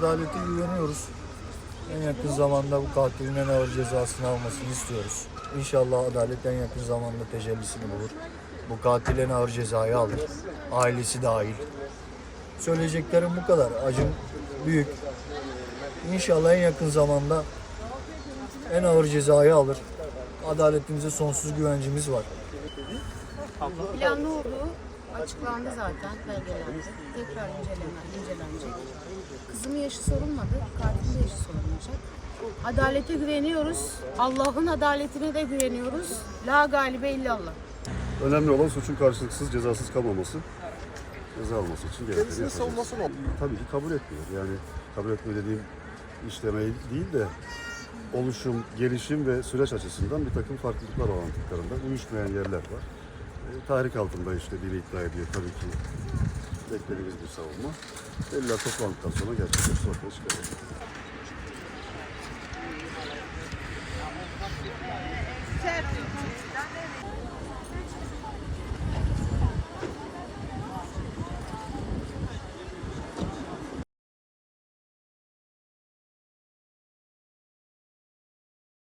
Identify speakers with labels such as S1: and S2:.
S1: adalete güveniyoruz. En yakın zamanda bu katilin en ağır cezasını almasını istiyoruz. İnşallah adalet en yakın zamanda tecellisini bulur. Bu katil en ağır cezayı alır. Ailesi dahil. Söyleyeceklerim bu kadar. Acım büyük. İnşallah en yakın zamanda en ağır cezayı alır. Adaletimize sonsuz güvencimiz var.
S2: Planlı olduğu açıklandı zaten, belgelendi. Tekrar inceleme, incelenecek. Kızımın yaşı sorulmadı, de yaşı sorulmayacak. Adalete güveniyoruz. Allah'ın adaletine de güveniyoruz. La galibe illallah.
S3: Önemli olan suçun karşılıksız, cezasız kalmaması. Ceza alması için gerekli.
S4: Kendisinin savunması mı?
S3: Tabii ki kabul etmiyor. Yani kabul etmiyor dediğim işlemeyi değil de oluşum, gelişim ve süreç açısından bir takım farklılıklar olan tıklarında uyuşmayan yerler var. E, tahrik altında işte dili iddia ediyor tabii ki beklediğimiz bir savunma. Deliller toplandıktan sonra gerçekleşti ortaya çıkacak.